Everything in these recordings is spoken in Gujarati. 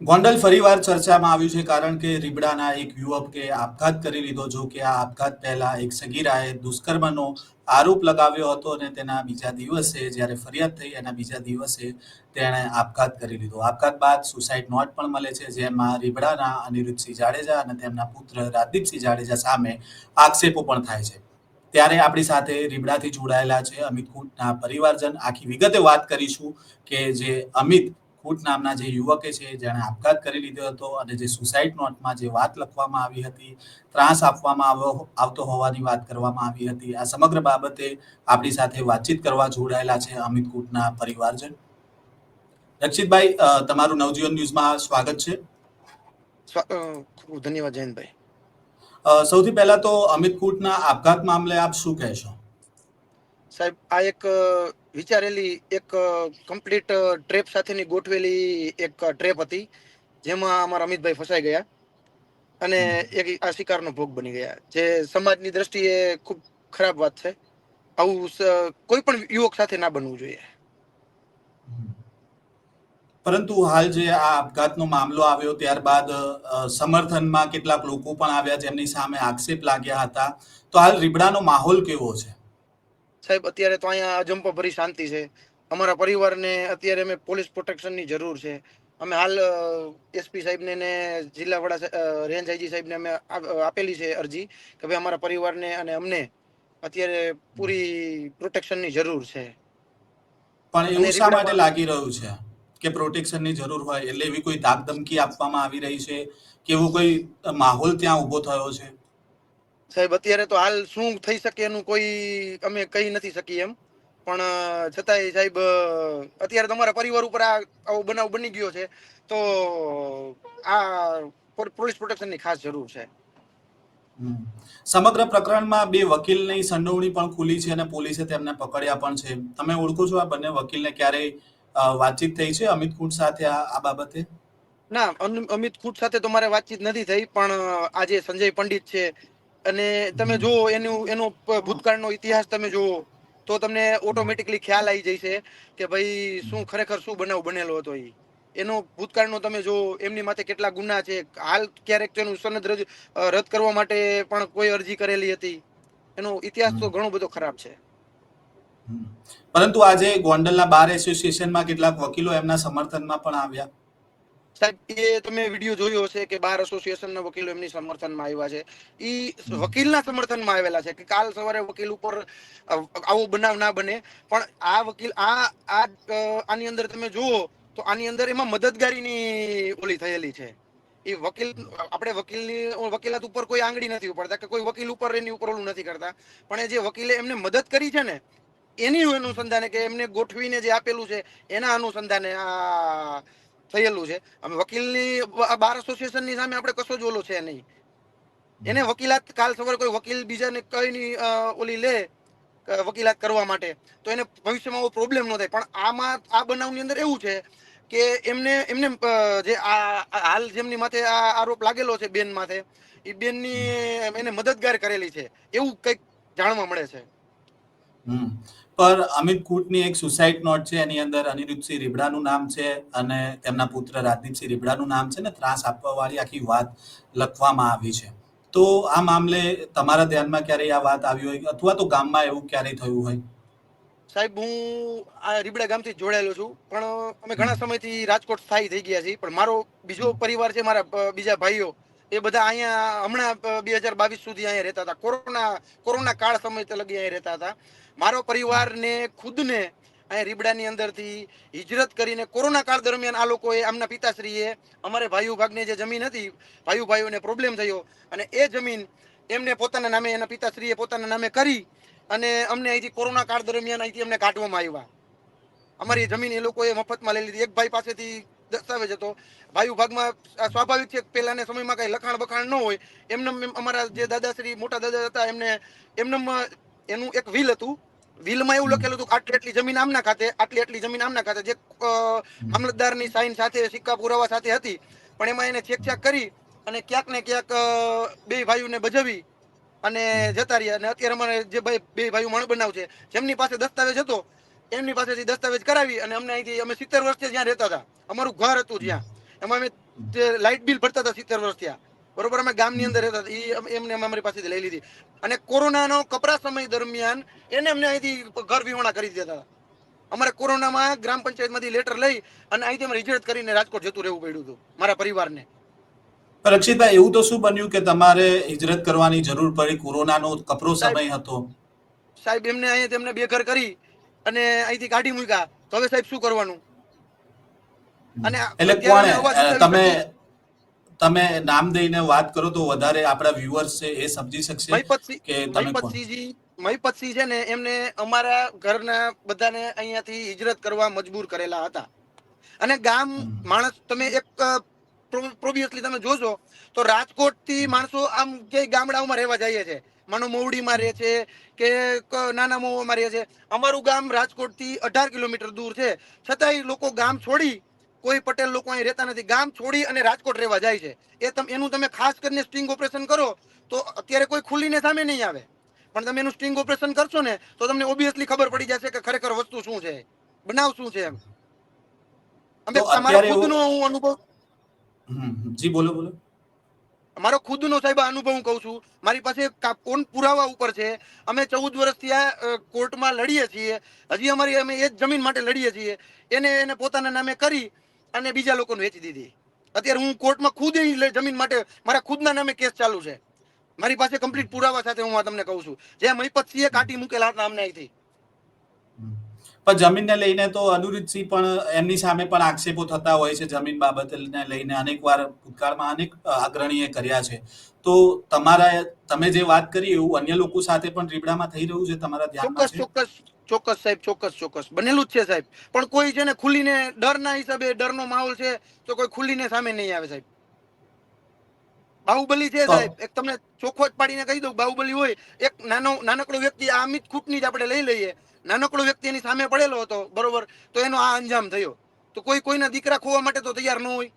ગોંડલ ફરીવાર ચર્ચામાં આવ્યું છે કારણ કે રીબડાના એક યુવકે આપઘાત કરી લીધો, જો કે આ આપઘાત પહેલા એક સગીરાએ દુષ્કર્મનો આરોપ લગાવ્યો હતો અને તેના બીજા દિવસે જ્યારે ફરિયાદ થઈ, એના બીજા દિવસે તેણે આપઘાત કરી લીધો. આપઘાત બાદ સુસાઇડ નોટ પણ મળે છે, જેમાં રીબડાના અનિરુદ્ધસિંહ જાડેજા અને તેમના પુત્ર રાજદીપસિંહ જાડેજા સામે આક્ષેપો પણ થાય છે. ત્યારે આપણી સાથે રીબડાથી જોડાયેલા છે અમિત કુટના પરિવારજન. આખી વિગતે વાત કરીશું કે જે અમિત ખૂટ નામના જે યુવકે છે જેણે આપઘાત કરી લીધો હતો અને જે સુસાઇડ નોટમાં જે વાત લખવામાં આવી હતી ત્રાસ આપવામાં આવ્યો આવતો હોવાની વાત કરવામાં આવી હતી. આ સમગ્ર બાબતે આપણી સાથે વાતચીત કરવા જોડાયેલા છે અમિત કૂટના પરિવારજન. રક્ષિતભાઈ તમારું નવજીવન ન્યૂઝમાં સ્વાગત છે. ધન્યવાદ જયંતભાઈ. સૌથી પહેલા તો અમિત કૂટના આપઘાત મામલે આપ શું કહેશો? સાહેબ આ એક વિચારેલી એક કમ્પ્લીટ ટ્રેપ સાથેની ગોઠવેલી એક ટ્રેપ હતી જેમાં અમારા અમિતભાઈ ફસાઈ ગયા અને એક આ શિકારનો ભોગ બની ગયા. જે સમાજની દ્રષ્ટિએ ખૂબ ખરાબ વાત છે. આવું કોઈ પણ યુવક સાથે ના બનવું જોઈએ. પરંતુ હાલ જે આ આપઘાતનો મામલો આવ્યો ત્યારબાદ સમર્થનમાં કેટલાક લોકો પણ આવ્યા જેમની સામે આક્ષેપ લાગ્યા હતા. તો હાલ રીબડાનો માહોલ કેવો છે? સાહેબ અત્યારે તો અહીંયા અજંપા ભરી શાંતિ છે. અમારા પરિવારને અત્યારે અમે પોલીસ પ્રોટેક્શનની જરૂર છે. અમે હાલ એસપી સાહેબને ને જિલ્લા વડા રેન્જ આઈજી સાહેબને અમે આપેલી છે અરજી કે ભાઈ અમારા પરિવારને અને અમને અત્યારે પૂરી પ્રોટેક્શનની જરૂર છે. પણ એવું શા માટે લાગી રહ્યું છે કે પ્રોટેક્શનની જરૂર હોય? એટલે એવી કોઈ ધાક ધમકી આપવામાં આવી રહી છે? કે એવો કોઈ માહોલ ત્યાં ઊભો થયો છે? સાહેબ અત્યારે તો હાલ શું થઈ શકે એનું કોઈ અમે કહી નથી શકીએ એમ. પણ છતાંય સાહેબ અત્યારે તમારા પરિવાર ઉપર આ આવો બનાવ બની ગયો છે. તો આ પોલીસ પોલીસ પ્રોટેક્શનની ખાસ જરૂર છે. સમગ્ર પ્રકરણમાં બે વકીલની સંડોવણી પણ ખુલી છે અને પોલીસે તેમને પકડ્યા પણ છે. તમે ઓળખો છો આ બંને વકીલને ક્યારેય વાતચીત થઈ છે અમિત કુટ સાથે આ બાબતે? ના અમિત કુટ સાથે તો મારે વાતચીત નથી થઈ પણ આજે સંજય પંડિત છે. અને તમે. જુઓ એનું, એનો ભૂતકાળનો ઇતિહાસ તમે જુઓ, તો તમને ઓટોમેટિકલી ખ્યાલ આવી જશે કે ભાઈ શું ખરેખર શું બનાવ બનેલો હતો એ એનો ભૂતકાળનો તમે જુઓ, એમની માથે કેટલા ગુના છે, હાલ ક્યારેક તેનું સનદ રદ રદ કરવા માટે પણ કોઈ અરજી કરેલી હતી. એનો ઇતિહાસ તો ઘણો બધો ખરાબ છે. પરંતુ આજે ગોંડલના બાર એસોસિએશનમાં કેટલાક વકીલો એમના સમર્થનમાં પણ આવ્યા. સાહેબ, એ તમે વીડિયો જોયો હશે કે બાર એસોસિએશનના વકીલો એમની સમર્થનમાં આવ્યા છે. એ વકીલના સમર્થનમાં આવેલા છે કે કાલ સવારે વકીલ ઉપર આવો બનાવ ના બને. પણ આ વકીલ, આ આ આની અંદર તમે જુઓ તો આની અંદર એમાં મદદગારીની ઓલી થયેલી છે. એ વકીલ, આપણે વકીલની, વકીલાત ઉપર કોઈ આંગળી નથી ઉપાડતા કે કોઈ વકીલ ઉપર એની ઉપર ઓલું નથી કરતા. પણ એ જે વકીલે એમને મદદ કરી છે ને, એની અનુસંધાને કે એમને ગોઠવીને જે આપેલું છે, એના અનુસંધાને આ થયેલું છે. અમે વકીલની બાર એસોસિએશનની સામે આપણે કશો જ ઓલો છે નહીં. એને વકીલાત, કાલ સવારે કોઈ વકીલ બીજાને કઈ ઓલી લે વકીલાત કરવા માટે, તો એને ભવિષ્યમાં એવો પ્રોબ્લેમ ન થાય. પણ આમાં, આ બનાવની અંદર એવું છે કે એમને એમને જે આ હાલ જેમની માથે આ આરોપ લાગેલો છે બેન માથે એ બેનની એને મદદગાર કરેલી છે. એવું કંઈક જાણવા મળે છે. પર અમિત કૂટની એક સુસાઇડ નોટ છે, એની અંદર અનિરુદ્ધસિંહ રીબડાનું નામ છે અને તેમના પુત્ર રાજદીપસિંહ રીબડાનું નામ છે ને, ત્રાસ આપવા વાળી આખી વાત લખવામાં આવી છે. તો આ મામલે તમારા ધ્યાનમાં ક્યારેય આ વાત આવી હોય અથવા તો ગામમાં એવું ક્યારેય થયું હોય? સાહેબ, હું આ રીબડા ગામથી જોડાયેલો છું, પણ અમે ઘણા સમયથી રાજકોટ સ્થાયી થઈ ગયા છીએ, પણ મારો બીજો પરિવાર છે, મારા બીજા ભાઈઓ એ બધા અહીંયા હમણાં બે હજાર બાવીસ સુધી અહીંયા રહેતા હતા. કોરોના કોરોના કાળ સમય લગી અહીંયા રહેતા હતા. મારો પરિવારને, ખુદને અહીંયા રીબડાની અંદરથી હિજરત કરીને કોરોના કાળ દરમિયાન આ લોકોએ, આમના પિતાશ્રીએ, અમારે ભાઈઓ ભાગને જે જમીન હતી, ભાઈઓ ભાઈઓને પ્રોબ્લેમ થયો. અને એ જમીન એમને પોતાના નામે, એના પિતાશ્રીએ પોતાના નામે કરી અને અમને અહીંથી કોરોના કાળ દરમિયાન અહીંથી અમને કાઢવામાં આવ્યા. અમારી જમીન એ લોકોએ મફતમાં લઈ લીધી. એક ભાઈ પાસેથી દસ્તાવેજ હતો. ભાઈ ભાગમાં સ્વાભાવિક છે પહેલાના સમયમાં કઈ લખાણ બખાણ ન હોય. એમને એમ અમારા જે દાદાશ્રી, મોટા દાદા હતા, એમને એમને એનું એક વિલ હતું. વિલમાં એવું લખેલું હતું કે આટલી આટલી જમીન આમના ખાતે, આટલી આટલી જમીન આમના ખાતે. જે મામલતદારની સાઈન સાથે, સિક્કા પુરાવા સાથે હતી. પણ એમાં એને છેક છેક કરી અને ક્યાંક ને ક્યાંક બે ભાઈઓને બજાવી અને જતા રહ્યા. અને અત્યારે અમારે જે ભાઈ, બે ભાઈઓ મણ બનાવ છે જેમની પાસે દસ્તાવેજ હતો એમની પાસેથી દસ્તાવેજ કરાવી અને અમને અહીંથી અમે સિત્તેર વર્ષથી જ્યાં રહેતા હતા. અમારું ઘર હતું જ્યાં એમાં અમે લાઇટ બિલ ભરતા હતા સિત્તેર વર્ષ થયા. બરોબર અમે ગામની અંદર રહેતા હતા. એમને અમે અમારી પાસેથી લઈ લીધી. અને કોરોનાનો કપરા સમય દરમિયાન એને અમને અહીંથી ઘર વિહોણા કરી દીધા હતા. અમારે કોરોનામાં ગ્રામ પંચાયતમાંથી લેટર લઈ અને અહીંથી અમે રિજેક્ટ કરીને રાજકોટ જતું રહેવું પડ્યું હતું મારા પરિવારને. રક્ષિતભાઈ એવું તો શું બન્યું કે તમારે હિજરત કરવાની જરૂર પડી? કોરોનાનો કપરો સમય હતો. સાહેબ એમને અહીંયા તેમને બે ઘર કરી અને અહીંથી કાઢી મૂક્યા. તો હવે સાહેબ શું કરવાનું? અને એટલે તમે તમે નામ દઈને વાત કરો તો વધારે આપણા વ્યુઅર્સ છે એ સમજી શકશે કે તમે કોણ? મહીપતસિંહ છે ને એમને અમારા ઘરના બધાને અહીંયાથી હિજરત કરવા મજબૂર કરેલા હતા. અને ગામ માણસ તમે એક પ્રોબિયસલી તમે જોજો તો રાજકોટથી માણસો આમ કે ગામડાઓમાં રહેવા જઈએ છે. માનો મોવડીમાં રહે છે કે નાના મોવામાં રહે છે. અમારું ગામ રાજકોટથી અઢાર કિલોમીટર દૂર છે. છતાંય લોકો ગામ છોડી કોઈ પટેલ લોકો અહીં રહેતા નથી. ગામ છોડી અને રાજકોટ રહેવા જાય છે. એ તમે એનું તમે ખાસ કરીને સ્ટિંગ ઓપરેશન કરો તો અત્યારે કોઈ ખુલ્લીને સામે નહીં આવે. પણ તમે એનું સ્ટિંગ ઓપરેશન કરશો ને તો તમને ઓબ્વિયસલી ખબર પડી જશે કે ખરેખર વસ્તુ શું છે. બનાવ શું છે એમ. અમે તો મારો અત્યારે એવું- ખુદનો હું અનુભવ. જી બોલો બોલો. મારો ખુદનો સાહેબ અનુભવ કહું છું. મારી પાસે કોણ પુરાવા ઉપર છે? અમે ચૌદ વર્ષથી આ કોર્ટમાં લડીએ છીએ. હજી અમારી અમે એ જ જમીન માટે લડીએ છીએ. એને એને પોતાના નામે કરી અને બીજા લોકોને વેચી દીધી. અત્યારે હું કોર્ટમાં ખુદ લે- જમીન માટે મારા ખુદના નામે કેસ ચાલુ છે. મારી પાસે કમ્પ્લીટ પુરાવા સાથે હું આ તમને કહું છું. જે મહિપતસિંહે કાઢી મૂકેલા હતા અમને અહીંથી. પણ જમીનને લઈને તો અનુરીતસિંહ પણ એમની સામે પણ આક્ષેપો થતા હોય છે જમીન બાબતને લઈને. અનેક વાર ભૂતકાળમાં અનેક અગ્રણીએ કર્યા છે. તો તમારા તમે જે વાત કરી એવું અન્ય લોકો સાથે પણ રીબડામાં થઈ રહ્યું છે તમારા ધ્યાનમાં ચોક્કસ છે? ચોક્કસ ચોક્કસ સાહેબ ચોક્કસ ચોક્કસ. બનેલું જ છે સાહેબ. પણ કોઈ છે ને ખુલીને ડરના હિસાબે ડરનો માહોલ છે તો કોઈ ખુલીને સામે નહીં આવે સાહેબ. બાહુબલી છે સાહેબ. એક તમને ચોખ્ખો જ પાડીને કહી દઉં બાહુબલી હોય. એક નાનો નાનકડો વ્યક્તિ આ અમિત ખૂટની જ આપણે લઈ લઈએ. નાનકડો વ્યક્તિ એની સામે પડેલો હતો બરોબર? તો એનો આ અંજામ થયો. તો કોઈ કોઈના દીકરા ખોવા માટે તો તૈયાર ન હોય.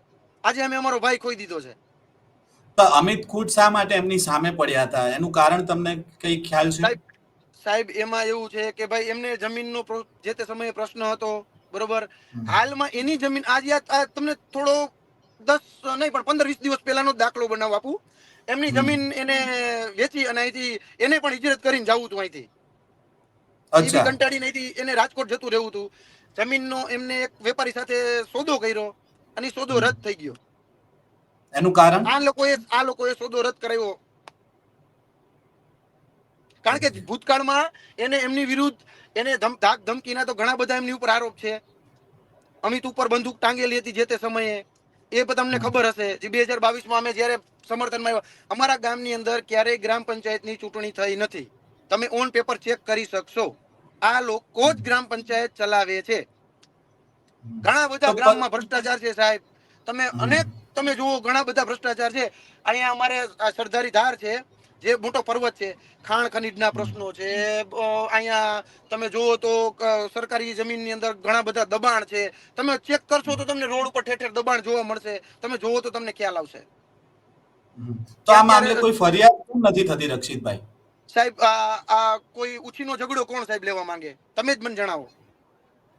આજે અમે અમારો ભાઈ ખોઈ દીધો છે. અમિત ખુદ શા માટે એમની સામે પડ્યા હતા? એનું કારણ તમને કઈ ખ્યાલ છે? સાહેબ એમાં એવું છે કે ભાઈ એમને જમીનનો જે તે સમયે પ્રશ્ન હતો બરોબર? હાલમાં એની જમીન આજે તમને થોડો દસ નહીં પણ પંદર વીસ દિવસ પહેલાનો દાખલો બનાવ આપું. એમની જમીન એને વેચી અને અહીંથી એને પણ હિજરત કરીને જવું હતું અહીંથી. એ કંટાળીને અહીંથી એને રાજકોટ જતું રહેવું હતું. જમીનનો એમને એક વેપારી સાથે સોદો કર્યો અને સોદો રદ થઈ ગયો. એનું કારણ? આ લોકોએ આ લોકોએ સોદો રદ કરાવ્યો. કારણ કે ભૂતકાળમાં એને એમની વિરુદ્ધ એને ધમ ધાક ધમકીના તો ઘણા બધા એમની ઉપર આરોપ છે. અમિત ઉપર બંદૂક ટાંગેલી હતી જે તે સમયે. એ પણ તમને ખબર હશે. જે બે હજાર બાવીસમાં અમે જ્યારે સમર્થનમાં આવ્યા અમારા ગામની અંદર ક્યારેય ગ્રામ પંચાયતની ચૂંટણી થઈ નથી. તમે ઓન પેપર ચેક કરી શકશો. આ લોકો જ ગ્રામ પંચાયત ચલાવે છે. ઘણા બધા ગ્રામમાં ભ્રષ્ટાચાર છે સાહેબ. તમે અનેક તમે જુઓ ઘણા બધા ભ્રષ્ટાચાર છે. અહીંયા અમારે સરદારી ધાર છે જે મોટો પર્વત છે. ખાણ ખનીજના પ્રશ્નો છે અહીંયા તમે જુઓ તો સરકારી જમીનની અંદર ઘણા બધા દબાણ છે. તમે ચેક કરશો તો તમને રોડ ઉપર ઠેર દબાણ જોવા મળશે. તમે જુઓ તો તમને ખ્યાલ આવશે. તો આ મામલે કોઈ ફરિયાદ નથી થતી રક્ષિતભાઈ? સાહેબ, આ કોઈ ઉછીનો ઝઘડો કોણ સાહેબ લેવા માંગે? તમે જ મને જણાવો.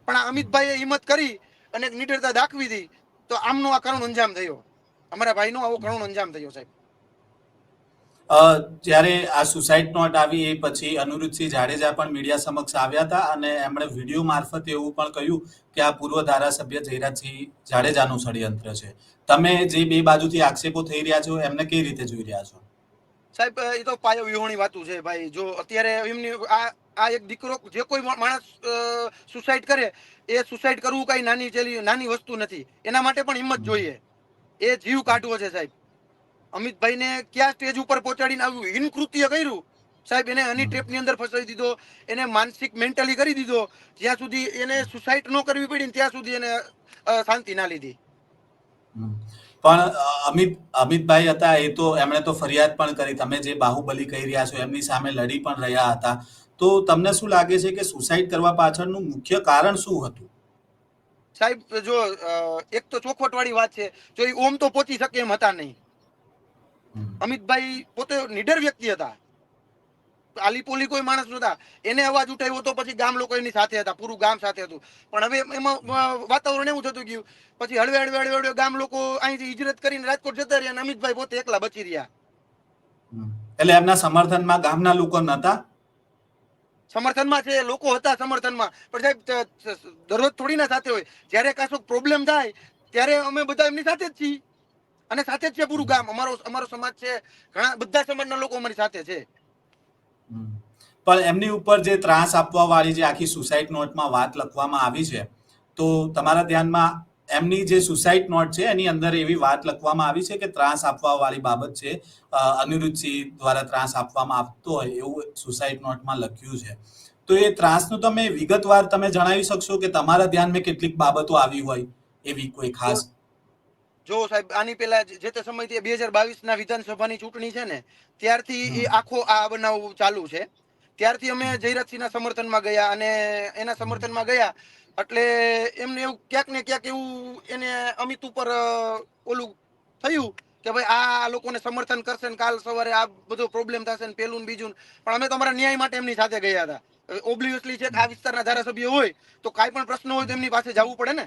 પણ આ અમિતભાઈએ હિંમત કરી અને નિડરતા દાખવી હતી તો આમનો આ કરુણ અંજામ થયો. અમારા ભાઈનો આવો કરુણ અંજામ થયો, સાહેબ. જ્યારે આ સુસાઇડ નોટ આવી એ પછી અનુરુદ્ધસિંહ જાડેજા પણ મીડિયા સમક્ષ આવ્યા હતા અને એમણે વીડિયો મારફતે એવું પણ કહ્યું કે આ પૂર્વ ધારાસભ્ય જયરાજસિંહ જાડેજાનું ષડયંત્ર છે. તમે જે બે બાજુથી આક્ષેપો થઈ રહ્યા છો, એમને કઈ રીતે જોઈ રહ્યા છો? સાહેબ એ તો પાયો વિહોણી વાતું છે ભાઈ. જો અત્યારે એમની આ આ એક દીકરો જે કોઈ માણસ સુસાઇડ કરે એ સુસાઇડ કરવું કઈ નાની ચેલી નાની વસ્તુ નથી. એના માટે પણ હિંમત જોઈએ. એ જીવ કાઢવો છે સાહેબ. અમિતભાઈને ક્યાં સ્ટેજ ઉપર પહોંચાડીને આવ્યું હિનકૃત્ય કર્યું? સાહેબ એને હની ટ્રેપની અંદર ફસાવી દીધો એને માનસિક મેન્ટલી કરી દીધો. જ્યાં સુધી એને સુસાઇડ ન કરવી પડી ત્યાં સુધી એને શાંતિ ના લીધી. પણ અમિત અમિતભાઈ હતા એ તો એમણે તો ફરિયાદ પણ કરી. તમે જે બાહુબલી કહી રહ્યા છો એમની સામે લડી પણ રહ્યા હતા. તો તમને શું લાગે છે કે સુસાઇડ કરવા પાછળનું મુખ્ય કારણ શું હતું? સાહેબ જો એક તો ચોખવટ વાળી વાત છે. જો એ ઓમ તો પહોંચી શકે એમ હતા નહીં. અમિતભાઈ પોતે નિડર વ્યક્તિ હતા. આલી પોલી કોઈ માણસ નતા એને અવાજ ઉઠાવ્યો તો પછી ગામ લોકો એની સાથે હતા પૂરું ગામ સાથે હતું. પણ હવે એમાં વાતાવરણ એવું થતું ગયું. પછી હળવે હળવે હળવે હળવે ગામ લોકો અહીંથી હિજરત કરીને રાજકોટ જતા રહ્યા અને અમિતભાઈ પોતે એકલા બચી રહ્યા. એટલે એમના સમર્થનમાં ગામના લોકો નતા સમર્થનમાં છે લોકો હતા સમર્થનમાં. પણ સાહેબ દરરોજ થોડી ના સાથે હોય. જ્યારે કાંસો પ્રોબ્લેમ થાય ત્યારે અમે બધા એમની સાથે જ છીએ. અને સાથે જ છે પૂરું ગામ. અમારો અમારો સમાજ છે. ઘણા બધા સમાજના લોકો અમારી સાથે છે. પણ એમની ઉપર જે ત્રાસ આપવા વાળી જે આખી સુસાઇડ નોટમાં વાત લખવામાં આવી છે તો તમારા ધ્યાનમાં એમની જે સુસાઇડ નોટ છે એની અંદર એવી વાત લખવામાં આવી છે કે ત્રાસ આપવા વાળી બાબત છે અનિરુદ્ધસિંહ દ્વારા ત્રાસ આપવામાં આવતો હોય એવું સુસાઇડ નોટમાં લખ્યું છે. તો એ ત્રાસનું તમે વિગતવાર તમે જણાવી શકશો કે તમારા ધ્યાનમાં કેટલીક બાબતો આવી હોય એવી કોઈ ખાસ? જો સાહેબ આની પેલા જે તે સમયથી બે હજાર બાવીસ ના વિધાનસભાની ચૂંટણી છે ને ત્યારથી એ આખો આ બનાવ ચાલુ છે. ત્યારથી અમે જયરાજસિંહના સમર્થનમાં ગયા અને એના સમર્થનમાં ગયા એટલે એમને એવું ક્યાંક ને ક્યાંક એવું એને અમિત ઉપર ઓલું થયું કે ભાઈ આ લોકોને સમર્થન કરશે ને કાલ સવારે આ બધો પ્રોબ્લેમ થશે ને પેલું ને બીજું. પણ અમે તમારા ન્યાય માટે એમની સાથે ગયા હતા. ઓબ્લિવિયસલી છે કે આ વિસ્તારના ધારાસભ્ય હોય તો કાંઈ પણ પ્રશ્ન હોય તો એમની પાસે જવું પડે ને.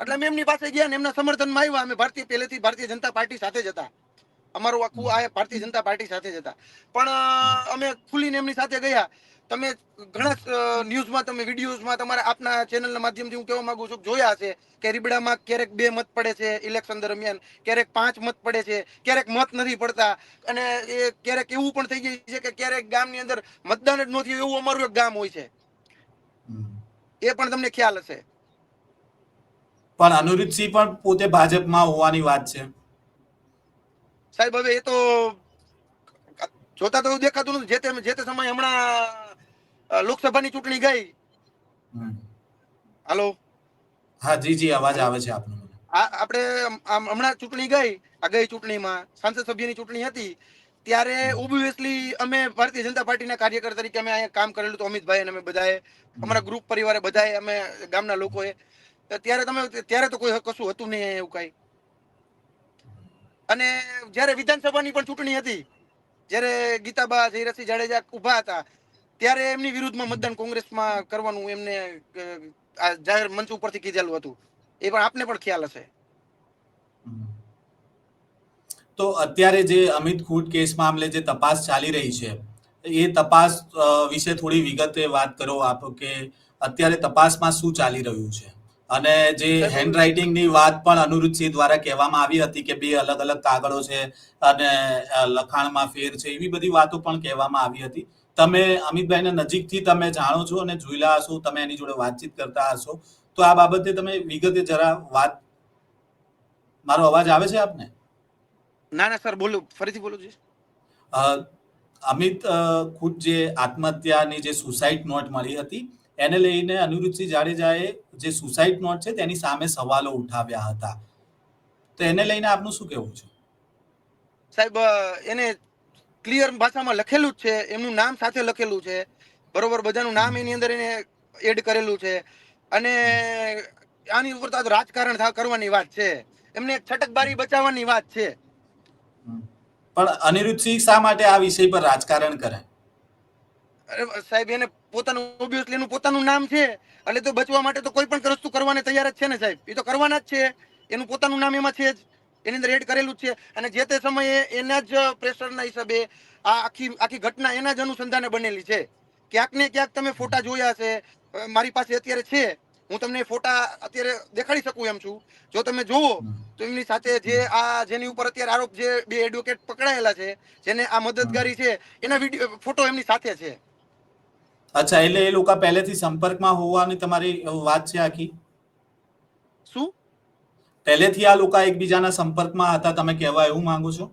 એટલે અમે એમની પાસે ગયા ને એમના સમર્થનમાં આવ્યા. અમે ભારતીય પહેલેથી ભારતીય જનતા પાર્ટી સાથે જ હતા. અમારું આખું આ ભારતીય જનતા પાર્ટી સાથે જ હતા. પણ અમે ખુલીને એમની સાથે ગયા. તમે ઘણા ન્યૂઝમાં તમે વિડીયોઝમાં તમારા આપના ચેનલના માધ્યમથી હું કહેવા માંગુ છું જોયા હશે. કે રીબડામાં ક્યારેક બે મત પડે છે ઇલેક્શન દરમિયાન ક્યારેક પાંચ મત પડે છે ક્યારેક મત નથી પડતા. અને એ ક્યારેક એવું પણ થઈ જાય છે કે ક્યારેક ગામની અંદર મતદાન જ નથી એવું અમારું એક ગામ હોય છે. એ પણ તમને ખ્યાલ હશે. પણ અનિરુદ્ધસિંહ પણ પોતે ભાજપમાં હોવાની વાત છે. સાહેબ હવે એ તો જોતા તો એવું દેખાતું નથી. જે તે જે તે સમય હમણાં લોકસભાની ચૂંટણી ગઈ. હાલો? હા જી જી અવાજ આવે છે આપનો આપણે હમણાં ચૂંટણી ગઈ. આ ગઈ ચૂંટણીમાં સાંસદ સભ્યની ચૂંટણી હતી. ત્યારે ઓબ્વિયસલી અમે ભારતીય જનતા પાર્ટીના કાર્યકર તરીકે અમે અહીંયા કામ કરેલું તો અમિતભાઈ અને અમે બધાએ. અમારા ગ્રુપ પરિવારે બધાએ અમે ગામના લોકોએ. ત્યારે તમે ત્યારે તો કોઈ કશું હતું નહીં એવું કાંઈ? અને જ્યારે વિધાનસભાની પણ ચૂંટણી હતી, જ્યારે ગીતાબા, જયરસિંહ જાડેજા ઊભા હતા, ત્યારે એમની વિરુદ્ધમાં મતદાન કોંગ્રેસમાં કરવાનું એમને જાહેર મંચ ઉપરથી કીધેલું હતું. એ પણ આપને પણ ખ્યાલ હશે. તો અત્યારે જે અમિત ખૂટ કેસ મામલે જે તપાસ ચાલી રહી છે, એ તપાસ વિશે થોડી વિગતે વાત કરો આપ કે અત્યારે તપાસમાં શું ચાલી રહ્યું છે? અને જે હેન્ડ રાઇટિંગની વાત પણ અનુરુચિ દ્વારા કહેવામાં આવી હતી કે બે અલગ અલગ કાગળો છે અને લખાણમાં ફેર છે એવી બધી વાતો પણ કહેવામાં આવી હતી. તમે અમિતભાઈને નજીકથી તમે જાણો છો અને જોયેલા હશો તમે એની જોડે વાતચીત કરતા હશો તો આ બાબતે તમે વિગતે જરા વાત મારો અવાજ આવે છે આપને? ના ના સર બોલો ફરીથી બોલો જી. અમિત ખુદ જે આત્મહત્યાની જે સુસાઇડ નોટ મળી હતી એને લઈને અનિરુદ્ધસિંહ જાડેજાએ જે સુસાઇડ નોટ છે તેની સામે સવાલો ઉઠાવ્યા હતા. તો એને લઈને આપનું શું કહેવું છે? સાહેબ એને ક્લિયર ભાષામાં લખેલું જ છે એમનું નામ સાથે લખેલું છે બરોબર બધાનું નામ એની અંદર એને એડ કરેલું છે. અને આની ઉપર તો રાજકારણ કરવાની વાત છે. એમને એક છટકબારી બચાવવાની વાત છે. પણ અનિરુદ્ધસિંહ શા માટે આ વિષય પર રાજકારણ કરે? સાહેબ એને પોતાનું ઓબ્વિયસલી એનું પોતાનું નામ છે. એટલે તો બચવા માટે તો કોઈ પણ વસ્તુ કરવાને તૈયાર જ છે ને સાહેબ. એ તો કરવાના જ છે. એનું પોતાનું નામ એમાં છે જ. એની અંદર એડ કરેલું છે. અને જે તે સમયે એના જ પ્રેશરના હિસાબે આ આખી આખી ઘટના એના જ અનુસંધાને બનેલી છે. ક્યાંક ને ક્યાંક તમે ફોટા જોયા છે મારી પાસે અત્યારે છે. હું તમને ફોટા અત્યારે દેખાડી શકું એમ છું. જો તમે જુઓ, તો એમની સાથે જે આ, જેની ઉપર અત્યારે આરોપ જે બે એડવોકેટ પકડાયેલા છે, જેને આ મદદગારી છે, એના વીડિયો ફોટો એમની સાથે છે. અચ્છા એટલે એ લોકો પહેલેથી સંપર્કમાં હોવાની તમારી વાત છે આખી? શું? પહેલેથી આ લોકો એકબીજાના સંપર્કમાં હતા તમે કહેવા એવું માંગો છો?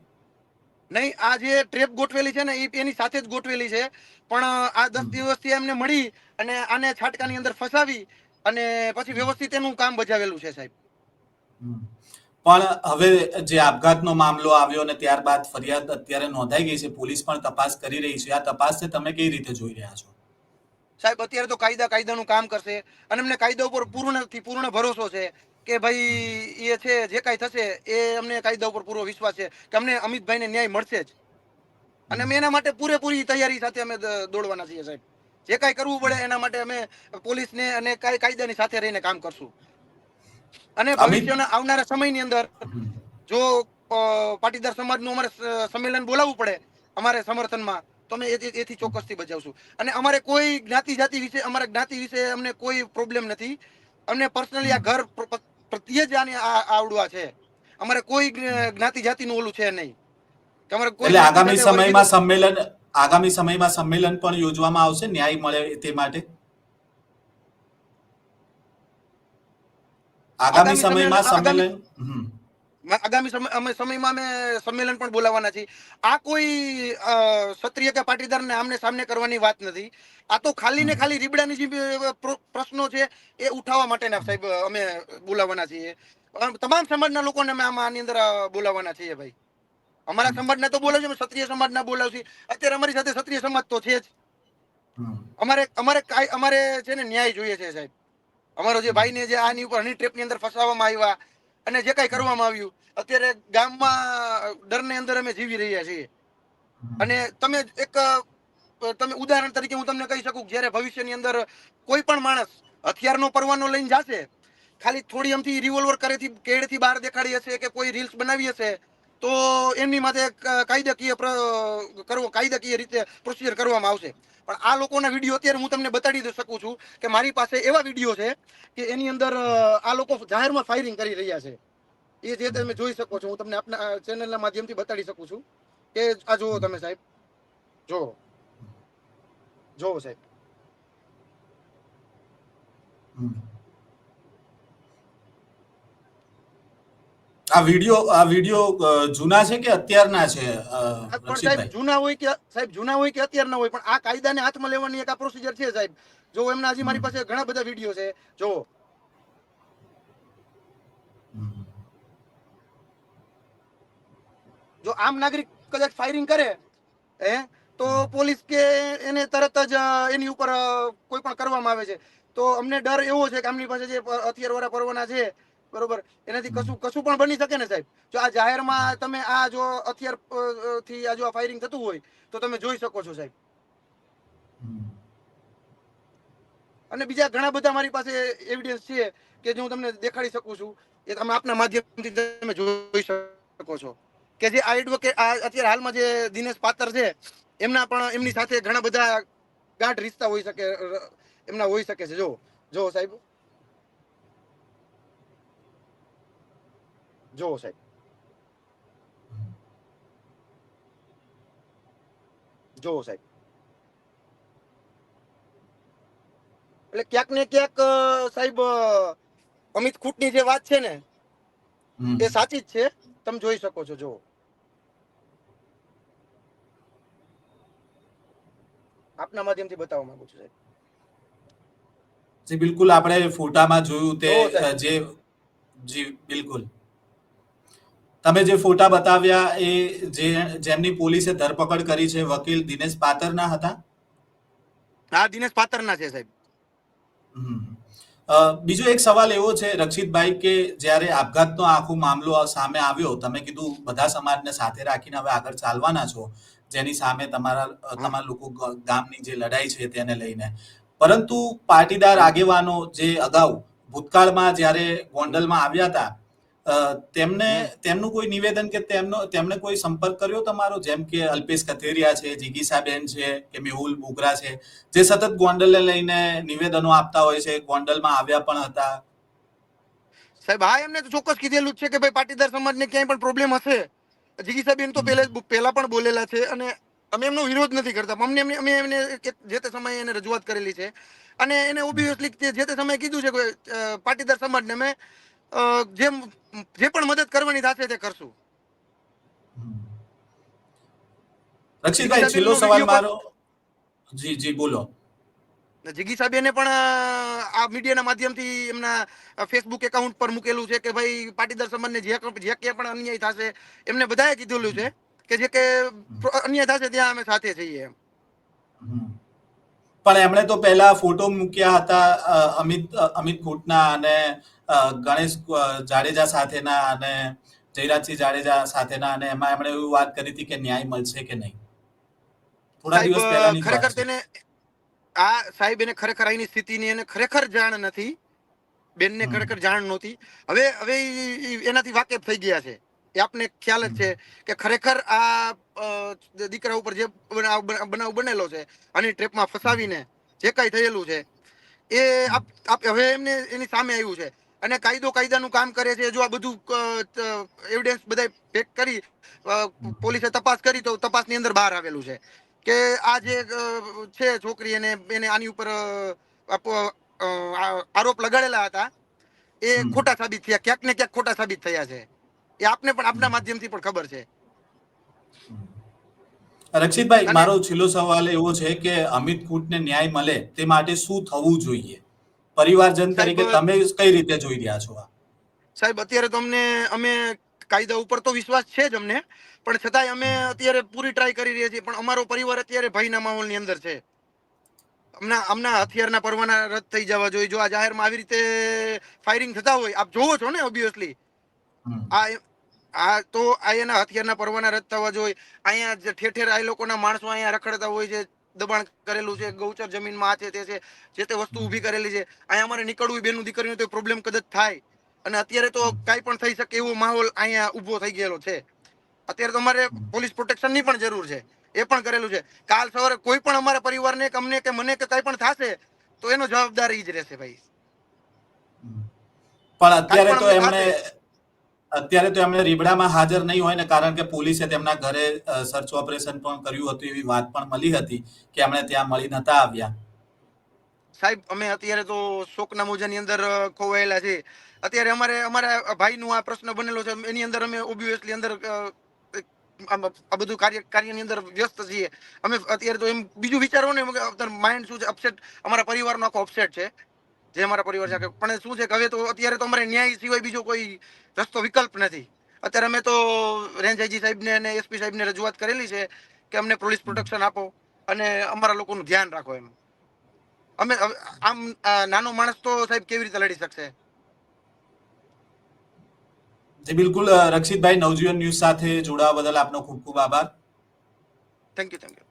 નહીં આ જે ટ્રેપ ગોઠવેલી છે ને એ એની સાથે જ ગોઠવેલી છે. પણ આ દસ દિવસથી એમને મળી અને આને છાટકાની અંદર ફસાવી અને પછી વ્યવસ્થિત એનું કામ બજાવેલું છે સાહેબ. પણ હવે જે આપઘાતનો મામલો આવ્યો અને ત્યારબાદ ફરિયાદ અત્યારે નોંધાઈ ગઈ છે પોલીસ પણ તપાસ કરી રહી છે. આ તપાસને તમે કઈ રીતે જોઈ રહ્યા છો? સાહેબ અત્યારે તો કાયદા કાયદાનું કામ કરશે અને અમને કાયદા ઉપર પૂર્ણથી પૂર્ણ ભરોસો છે કે ભાઈ એ છે જે કાંઈ થશે એ અમને કાયદા ઉપર પૂરો વિશ્વાસ છે કે અમને અમિતભાઈને ન્યાય મળશે જ. અને અમે એના માટે પૂરેપૂરી તૈયારી સાથે અમે દોડવાના છીએ સાહેબ. જે કાંઈ કરવું પડે એના માટે અમે પોલીસને અને કાયદાની સાથે રહીને કામ કરશું. અને ભવિષ્યના આવનારા સમયની અંદર જો પાટીદાર સમાજનું અમારે સંમેલન બોલાવવું પડે અમારે સમર્થનમાં તો અમે એ- એ- એથી ચોક્કસથી બજાવશું. અને અમારે કોઈ જ્ઞાતિ જાતિ વિશે અમારા જ્ઞાતિ વિશે અમને કોઈ પ્રોબ્લેમ નથી. અમને પર્સનલી આ ઘર પ્ર- પ્ર- પ્રત્યે જ આને આવડવા છે. અમારે કોઈ જ્ઞાતિ જાતિનું ઓલું છે નહીં. તમારે કોઈ આગામી સમયમાં સંમેલન આગામી સમયમાં સંમેલન પણ યોજવામાં આવશે? ન્યાય મળે તે માટે? આગામી સમયમાં સંમેલન- આગામી સમય સમયમાં અમે સંમેલન પણ બોલાવવાના છીએ. આ કોઈ ક્ષત્રિય કે પાટીદારને આમને સામને કરવાની વાત નથી. આ તો ખાલી ને ખાલી રીબડાની જે પ્રશ્નો છે એ ઉઠાવવા માટેના સાહેબ અમે બોલાવવાના છીએ. તમામ સમાજના લોકોને અમે આમાં આની અંદર બોલાવવાના છીએ ભાઈ. અમારા સમાજના તો બોલાવશે ક્ષત્રિય સમાજના બોલાવશે. અત્યારે અમારી સાથે ક્ષત્રિય સમાજ તો છે જ. અમારે અમારે કાંઈ અમારે છે ને ન્યાય જોઈએ છે સાહેબ. અમારો જે ભાઈને જે આની ઉપર હની ટ્રેપની અંદર ફસાવવામાં આવ્યા અને જે કાંઈ કરવામાં આવ્યું, અત્યારે ગામમાં ડરની અંદર અમે જીવી રહ્યા છીએ. અને તમે એક તમે ઉદાહરણ તરીકે હું તમને કહી શકું જ્યારે ભવિષ્યની અંદર કોઈ પણ માણસ હથિયારનો પરવાનો લઈને જશે, ખાલી થોડી અમથી રિવોલ્વર કરેથી કેડથી બહાર દેખાડી હશે કે કોઈ રીલ્સ બનાવી હશે તો એમની માટે કાયદાકીય કરવો, કાયદાકીય રીતે પ્રોસિજર કરવામાં આવશે. પણ આ લોકોના વીડિયો અત્યારે હું તમને બતાડી દઈ શકું છું કે મારી પાસે એવા વીડિયો છે કે એની અંદર આ લોકો જાહેરમાં ફાયરિંગ કરી રહ્યા છે. એ જે તમે જોઈ શકો છો, હું તમને આપના ચેનલના માધ્યમથી બતાડી શકું છું. કે આ જુઓ તમે સાહેબ. જુઓ. જુઓ સાહેબ. આ વિડિયો આ વિડિયો જૂના છે કે અત્યારના છે પણ સાહેબ જૂના હોય કે સાહેબ જૂના હોય કે અત્યારના હોય પણ આ કાયદાને હાથમાં લેવાની એક આ પ્રોસિજર છે સાહેબ. જો એમના હજી મારી પાસે ઘણા બધા વીડિયો છે. જો. જો આમ નાગરિક કદાચ ફાયરિંગ કરે હે તો પોલીસ કે એને તરત જ એની ઉપર કોઈ પણ કરવામાં આવે છે. તો અમને ડર એવો છે કે આમની પાસે જે હથિયાર વાળા પરવાના છે બરોબર? એનાથી કશું કશું પણ બની શકે ને સાહેબ? જો આ જાહેરમાં તમે આ જો હથિયારથી આ જો આ ફાયરિંગ થતું હોય તો તમે જોઈ શકો છો સાહેબ. અને બીજા ઘણા બધા મારી પાસે એવિડન્સ છે કે જે હું તમને દેખાડી શકું છું. એ તમે આપના માધ્યમથી તમે જોઈ શકો છો. કે જે આ એડવોકેટ આ અત્યારે હાલમાં જે દિનેશ પાત્ર છે એમના પણ એમની સાથે ઘણા બધા ગાઢ રિશ્તા હોઈ શકે એમના હોઈ શકે છે. જો જો સાહેબ. જો સાહેબ જો સાહેબ એટલે ક્યાંક ને ક્યાંક સાહેબ અમિત ખૂટની જે વાત છે ને એ સાચી જ છે. તમે જોઈ શકો છો જો આપના માધ્યમથી બતાવવા માંગુ છું સાહેબ. જી બિલકુલ. આપણે ફોટામાં જોયું તે. જે જી બિલકુલ. તમે જે ફોટા બતાવ્યા એ જે જેમની પોલીસે ધરપકડ કરી છે વકીલ દિનેશ પાતરના હતા? હા દિનેશ પાતરના છે સાહેબ. બીજો એક સવાલ એવો છે રક્ષિતભાઈ કે જ્યારે આપઘાતનો આખો મામલો સામે આવ્યો તમે કીધું બધા સમાજને સાથે રાખીને હવે આગળ ચાલવાના છો જેની સામે તમારા તમારા લોકો ગામની જે લડાઈ છે તેને લઈને. પરંતુ પાટીદાર આગેવાનો જે અગાઉ ભૂતકાળમાં જ્યારે ગોંડલમાં આવ્યા હતા તેમને તેમનું કોઈ નિવેદન કે તેમનો તેમણે કોઈ સંપર્ક કર્યો તમારો? જેમ કે અલ્પેશ કથેરિયા છે જિગીસાબેન છે કે મેહુલ બોગરા છે જે સતત ગોંડલને લઈને નિવેદનો આપતા હોય છે ગોંડલમાં આવ્યા પણ હતા. સાહેબ હા એમને તો ચોક્કસ કીધેલું છે કે ભાઈ પાટીદાર સમાજને ક્યાંય પણ પ્રોબ્લેમ હશે. જિગીસાબેન તો પહેલા પહેલા પણ બોલેલા છે અને અમે એમનો વિરોધ નથી કરતા. અમને અમે એમને જે તે સમયે એને રજૂઆત કરેલી છે. અને એને ઓબ્વિયસલી જે તે સમયે કીધું છે કે પાટીદાર સમાજને અમે જેમ જે પણ મદદ કરવાની થશે તે કરશું. રક્ષિતભાઈ છેલ્લો સવાલ મારો. જી જી બોલો. જિગીસાબેને પણ આ મીડિયાના માધ્યમથી એમના ફેસબુક એકાઉન્ટ પર મૂકેલું છે કે ભાઈ પાટીદાર સંબંધને જે જે કે પણ અન્યાય થશે એમને બધાએ કીધેલું છે કે જે કે અન્યાય થશે ત્યાં અમે સાથે છીએ એમ. પણ એમણે તો પહેલા ફોટો મૂક્યા હતા અમિત અમિત ખૂટના અને ગણેશ જાડેજા સાથેના અને જયરાજસિંહ જાડેજા સાથેના અને એમાં એમણે એવી વાત કરી હતી કે ન્યાય મળશે કે નહીં? થોડા દિવસ પહેલાની ખરેખર તેને આ સાહેબ એને ખરેખર અહીંની સ્થિતિની એને ખરેખર જાણ નથી. બેનને ખરેખર જાણ નહોતી. હવે હવે એનાથી વાકેફ થઈ ગયા છે. એ આપને ખ્યાલ જ છે કે ખરેખર આ દીકરા ઉપર જે બનાવ બનેલો છે આની ટ્રેપમાં ફસાવીને જે કાંઈ થયેલું છે એ આપ હવે એમને એની સામે આવ્યું છે. અને કાયદો કાયદાનું કામ કરે છે. જો આ બધું એવિડન્સ બધા પેક કરી પોલીસે તપાસ કરી તો તપાસની અંદર બહાર આવેલું છે. કે આ જે છે છોકરી એને એને આની ઉપર આરોપ લગાડેલા હતા. એ ખોટા સાબિત થયા. ક્યાંક ને ક્યાંક ખોટા સાબિત થયા છે. એ આપને પણ આપના માધ્યમથી પણ ખબર છે. રક્ષિતભાઈ મારો છેલ્લો સવાલ એવો છે કે અમિત કૂટને ન્યાય મળે તે માટે શું થવું જોઈએ? પરિવારજન તરીકે તમે કઈ રીતે જોઈ રહ્યા છો સાહેબ અત્યારે તમને અમે કાયદા ઉપર તો વિશ્વાસ છે જ અમને પણ છતાંય અમે અત્યારે પૂરી ટ્રાય કરી રહ્યા છીએ પણ અમારો પરિવાર અત્યારે ભયના માહોલની અંદર છે. હમણાં અમના હથિયારના પરવાના રદ થઈ જવા જોઈએ. જો આ જાહેરમાં આવી રીતે ફાયરિંગ થતા હોય આપ જોવો છો ને ઓબ્વિયસલી આ આ તો આ એના હથિયારના પરવાના રદ થવા જોઈએ. અહીંયા ઠેર ઠેર આ લોકોના માણસો અહીંયા રખડતા હોય છે દબાણ કરેલું છે ગૌચર જમીનમાં આ છે તે છે જે તે વસ્તુ ઊભી કરેલી છે. અહીંયા અમારે નીકળવું બેનું દીકરીનું તો પ્રોબ્લેમ કદાચ થાય. અને અત્યારે તો કાંઈ પણ થઈ શકે એવો માહોલ અહીંયા ઊભો થઈ ગયેલો છે. અત્યારે તો અમારે પોલીસ પ્રોટેક્શનની પણ જરૂર છે. એ પણ કરેલું છે. કાલ સવારે કોઈ પણ અમારા પરિવારને કે અમને કે મને કે કઈ પણ થશે તો એનો જવાબદાર ઈ જ રહેશે ભાઈ. પણ અત્યારે તો એમણે અત્યારે તો એમણે રીબડામાં હાજર નહીં હોય ને કારણ કે પોલીસે તેમના ઘરે સર્ચ ઓપરેશન પણ કર્યું હતું એવી વાત પણ મળી હતી કે એમણે ત્યાં મળી નતા આવ્યા. સાહેબ, અમે અત્યારે તો શોકના મોજાની અંદર ખોવાયેલા છે અત્યારે અમારે, અમારા ભાઈનું આ પ્રશ્ન બનેલો છે. એની અંદર અમે ઓબ્વિયસલી અંદર આ બધું કાર્ય, કાર્યની અંદર વ્યસ્ત છીએ. અમે અત્યારે તો એમ બીજું વિચારો ને માઇન્ડ શું છે? અપસેટ અમારા પરિવારનો આખો અપસેટ છે. જે અમારા પરિવાર છે પણ શું છે કે હવે તો અત્યારે તો અમારે ન્યાય સિવાય બીજો કોઈ રસ્તો વિકલ્પ નથી. અત્યારે અમે તો રેન્જ આઈજી સાહેબને અને એસપી સાહેબને રજૂઆત કરેલી છે કે અમને પોલીસ પ્રોટેક્શન આપો અને અમારા લોકોનું ધ્યાન રાખો એમ. અમે આમ નાનો માણસ તો સાહેબ કેવી રીતે લડી શકશે? જી બિલકુલ રક્ષિતભાઈ નવજીવન ન્યૂઝ સાથે જોડાવા બદલ આપનો ખૂબ ખૂબ આભાર. થેન્ક યુ થેન્ક યુ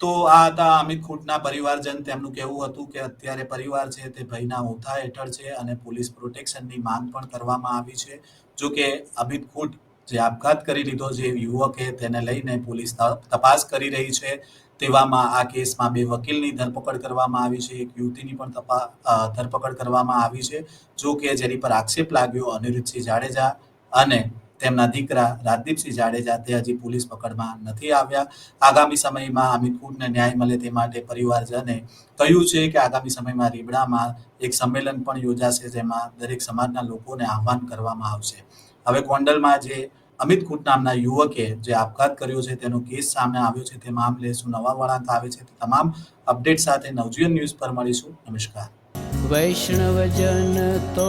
તો આ હતા અમિત ખૂટના પરિવારજન. તેમનું કહેવું હતું કે અત્યારે પરિવાર છે તે ભયના ઓથા હેઠળ છે અને પોલીસ પ્રોટેક્શનની માંગ પણ કરવામાં આવી છે. જો કે અમિત ખૂટ જે આપઘાત કરી લીધો જે યુવકે તેને લઈને પોલીસ તપાસ કરી રહી છે, તેવામાં આ કેસમાં બે વકીલની ધરપકડ કરવામાં આવી છે, એક યુવતીની પણ તપા ધરપકડ કરવામાં આવી છે. જો કે જેની પર આક્ષેપ લાગ્યો અનિરુદ્ધસિંહ જાડેજા અને તેમના દીકરા રાજદીપસિંહ જાડેજા તે હજી પોલીસ પકડમાં નથી આવ્યા. આગામી સમયમાં અમિત કૂટને ન્યાય મળે તે માટે પરિવારજને કહ્યું છે કે આગામી સમયમાં રીબડામાં એક સંમેલન પણ યોજાશે જેમાં દરેક સમાજના લોકોને આહવાન કરવામાં આવશે. હવે ગોંડલમાં જે અમિત કુટ નામના યુવકે જે આપઘાત કર્યો છે તેનો કેસ સામે આવ્યો છે તે મામલે શું નવા વળાંક આવે છે તમામ અપડેટ સાથે નવજીવન ન્યૂઝ પર મળીશું. નમસ્કાર. વૈષ્ણવજન તો